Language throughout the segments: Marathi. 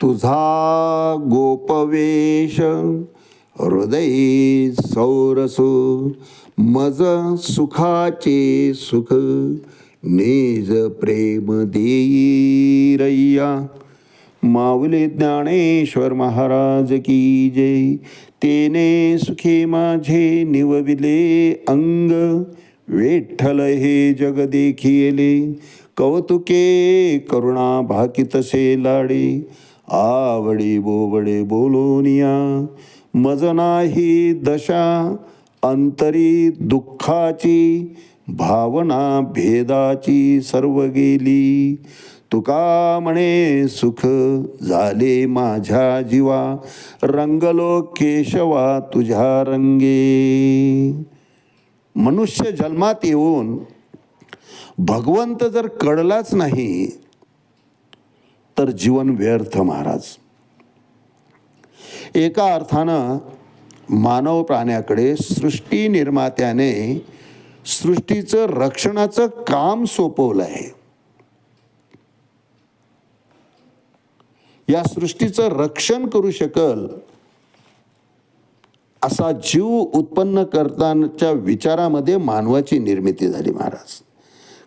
तुझा गोपवेश हृदय सौरस मज सुखाचे सुख निज प्रेम देईरय्या. माऊली ज्ञानेश्वर महाराज की जय. तेने सुखी माझे निवविले अंग विठ्ठल हे जग देखिले कौतुके करुणा भाकितसे लाडे. आवडे बोबडे बोलोनिया. मज नाही दशा अंतरी दुःखाची भावना भेदाची सर्व गेली. तुका म्हणे सुख झाले माझ्या जीवा रंगलो केशवा तुझ्या रंगे. मनुष्य जन्मात येऊन भगवंत जर कळलाच नाही तर जीवन व्यर्थ महाराज. एका अर्थानं मानव प्राण्याकडे सृष्टी निर्मात्याने सृष्टीचं रक्षणाचं काम सोपवलं आहे. या सृष्टीचं रक्षण करू शकल असा जीव उत्पन्न करतानाच्या विचारामध्ये मानवाची निर्मिती झाली महाराज.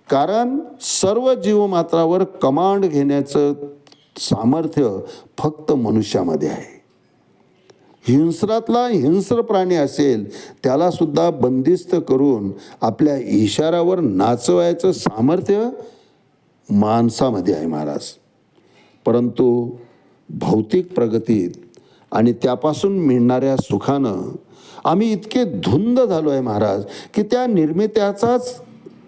कारण सर्व जीवमात्रावर कमांड घेण्याचं सामर्थ्य फक्त मनुष्यामध्ये आहे. हिंस्रातला हिंस्र प्राणी असेल त्यालासुद्धा बंदिस्त करून आपल्या इशाऱ्यावर नाचवायचं सामर्थ्य माणसामध्ये आहे महाराज. परंतु भौतिक प्रगतीत आणि त्यापासून मिळणाऱ्या सुखानं आम्ही इतके धुंद झालो आहे महाराज की त्या निर्मित्याचाच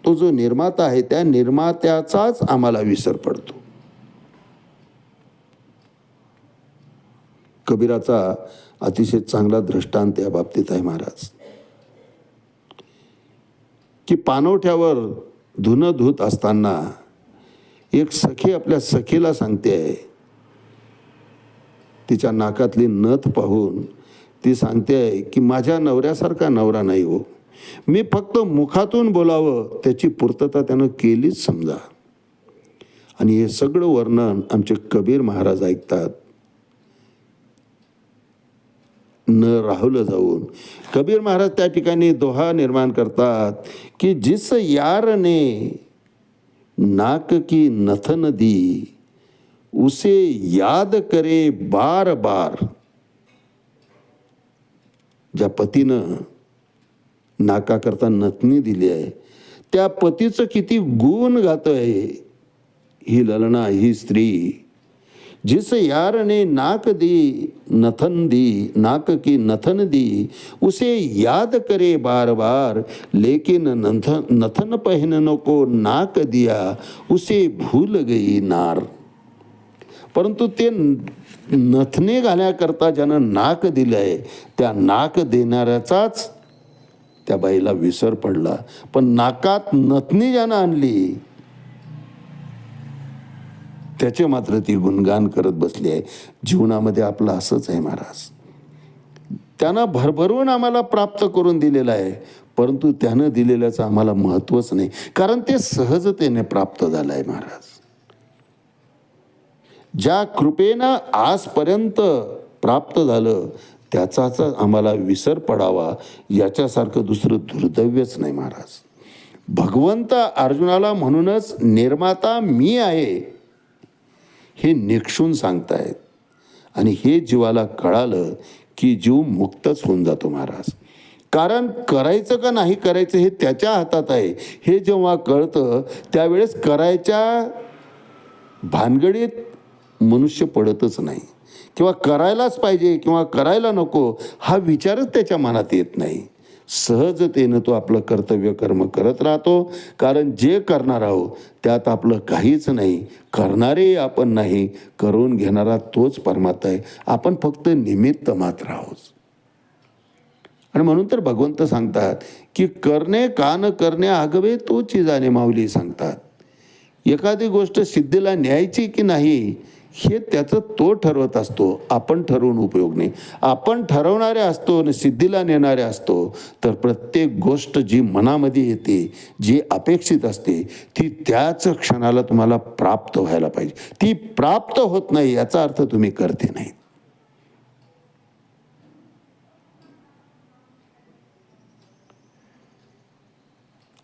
तो जो निर्माता आहे त्या निर्मात्याचाच आम्हाला विसर पडतो. कबीराचा अतिशय चांगला दृष्टांत या बाबतीत आहे महाराज. की पानवठ्यावर धुनं धुत असताना एक सखी आपल्या सखीला सांगते आहे तिच्या नाकातली नथ पाहून ती सांगते आहे की माझ्या नवऱ्यासारखा नवरा नाही हो. मी फक्त मुखातून बोलावं त्याची पूर्तता त्यानं केलीच समजा. आणि हे सगळं वर्णन आमचे कबीर महाराज ऐकतात. न राहुलं जाऊन. कबीर महाराज त्या ठिकाणी दोहा निर्माण करतात की जिस यार ने नाक की नथन दी उसे याद करे बार बार. ज्या पतीनं नाकाकरता नथनी दिली आहे त्या पतीचं किती गुण गात आहे ही ललना ही स्त्री. जिस यार ने नाक दी नथन दी नाक की नथन दी उसे याद करे बार बार लेकिन नथन नथन पहनने को नाक दिया उसे भूल गई नार। परंतु ते नथने घालण्याकरता ज्यानं नाक दिलं आहे त्या नाक देणाऱ्याचाच त्या बाईला विसर पडला. पण नाकात नथनी ज्यानं आणली त्याचे मात्र ती गुणगान करत बसली आहे. जीवनामध्ये आपलं असंच आहे महाराज. त्यानं भरभरून आम्हाला प्राप्त करून दिलेलं आहे. परंतु त्यानं दिलेल्याचं आम्हाला महत्त्वच नाही. कारण ते सहजतेने प्राप्त झालं आहे महाराज. ज्या कृपेनं आजपर्यंत प्राप्त झालं त्याचाच आम्हाला विसर पडावा याच्यासारखं दुसरं दुर्दैव्यच नाही महाराज. भगवंत अर्जुनाला म्हणूनच निर्माता मी आहे. हे निक्षून सांगतायत. आणि हे जीवाला कळालं की जीव मुक्तच होऊन जातो महाराज. कारण करायचं का नाही करायचं हे त्याच्या हातात आहे. हे जेव्हा कळतं त्यावेळेस करायच्या भानगडीत मनुष्य पडतच नाही. किंवा करायलाच पाहिजे किंवा करायला नको हा विचारच त्याच्या मनात येत नाही. सहजतेनं तो आपलं कर्तव्य कर्म करत राहतो. कारण जे करणार आहोत त्यात आपलं काहीच नाही. करणारे आपण नाही. करून घेणारा तोच परमात्मा आहे. आपण फक्त निमित्त मात्र आहोत. आणि म्हणून तर भगवंत सांगतात की करणे का न करणे आगवे तोची जाणे माऊली सांगतात. एखादी गोष्ट सिद्धीला न्यायची की नाही हे त्याचं तो ठरवत असतो आपण ठरवून उपयोग नाही. आपण ठरवणारे असतो आणि सिद्धीला नेणारे असतो तर प्रत्येक गोष्ट जी मनामध्ये येते जी अपेक्षित असते ती त्याच क्षणाला तुम्हाला प्राप्त व्हायला पाहिजे. ती प्राप्त होत नाही याचा अर्थ तुम्ही करते नाही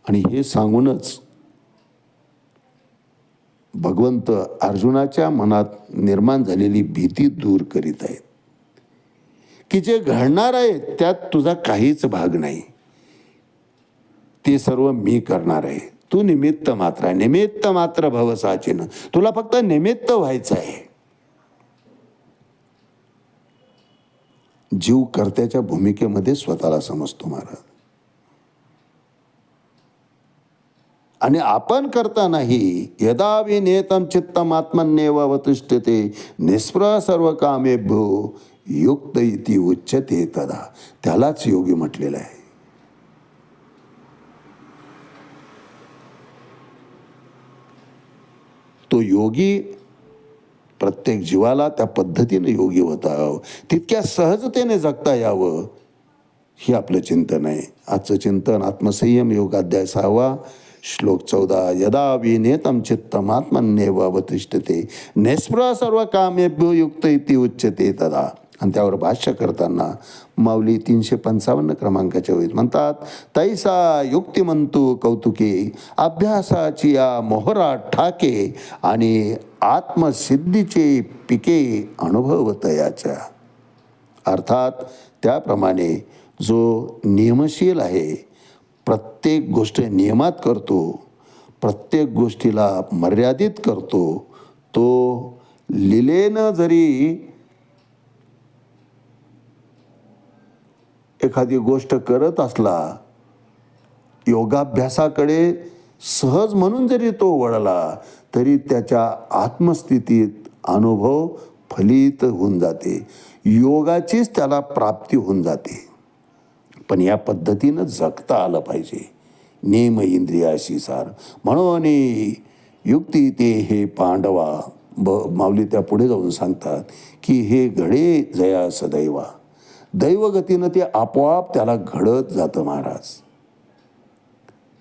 आणि हे सांगूनच भगवंत अर्जुनाच्या मनात निर्माण झालेली भीती दूर करीत आहेत. की जे घडणार आहे त्यात तुझा काहीच भाग नाही. ते सर्व मी करणार आहे. तू निमित्त मात्र आहे. निमित्त मात्र भवसाचीनं तुला फक्त निमित्त व्हायचं आहे. जीव कर्त्याच्या भूमिकेमध्ये स्वतःला समजतो महाराज. आणि आपण करतानाही यदा विनेतम चित्तम आत्मन्येव अवतिष्ठते निस्पृह सर्व कामेभ्यो युक्त इति उच्चते तदा. त्यालाच योगी म्हटलेलं आहे. तो योगी प्रत्येक जीवाला त्या पद्धतीने योगी होता. यावं तितक्या सहजतेने जगता यावं हे आपलं चिंतन आहे. आजचं चिंतन आत्मसंयम योगाध्याय सहावा श्लोक चौदा यदा विनेतम चित्तमात्मन्येव अवतिष्ठते नेस्पृह सर्व कामेभ्यो युक्त इति उच्यते तदा. आणि त्यावर भाष्य करताना माऊली तीनशे पंचावन्न क्रमांकाच्या होईल म्हणतात तैसा युक्तिमंतू कौतुके अभ्यासाची या मोहरा ठाके आणि आत्मसिद्धीचे पिके अनुभवतयाच्या अर्थात त्याप्रमाणे जो नियमशील आहे प्रत्येक गोष्ट नियमात करतो प्रत्येक गोष्टीला मर्यादित करतो तो लिलेनं जरी एखादी गोष्ट करत असला योगाभ्यासाकडे सहज म्हणून जरी तो वळला तरी त्याच्या आत्मस्थितीत अनुभव फलित होऊन जाते. योगाचीच त्याला प्राप्ती होऊन जाते. पण या पद्धतीनं जगता आलं पाहिजे. नेम इंद्रियाशी सार म्हणून युक्ती ते हे पांडवा. ब माऊली त्या पुढे जाऊन सांगतात की हे घडे जया सदैवा. दैवगतीनं ते आपोआप त्याला घडत जातं महाराज.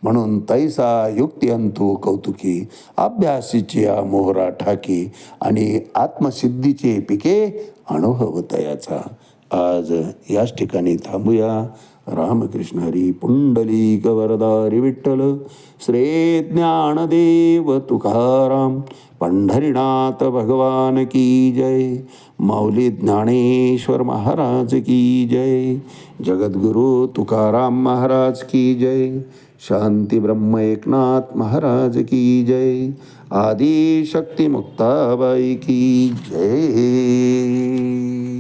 म्हणून तैसा युक्तिअंतू कौतुकी अभ्यासीची मोहरा ठाकी आणि आत्मसिद्धीचे पिके अनुभव तयाचा आज याच ठिकाणी थांबूया. रामकृष्ण हरी पुंडलिक वरदारी विठ्ठल श्री ज्ञानदेव तुकाराम पंढरीनाथ भगवान की जय माऊली ज्ञानेश्वर महाराज की जय जगद्गुरु तुकाराम महाराज की जय शांती ब्रह्म एकनाथ महाराज की जय आदि शक्ती मुक्ताबाई की जय।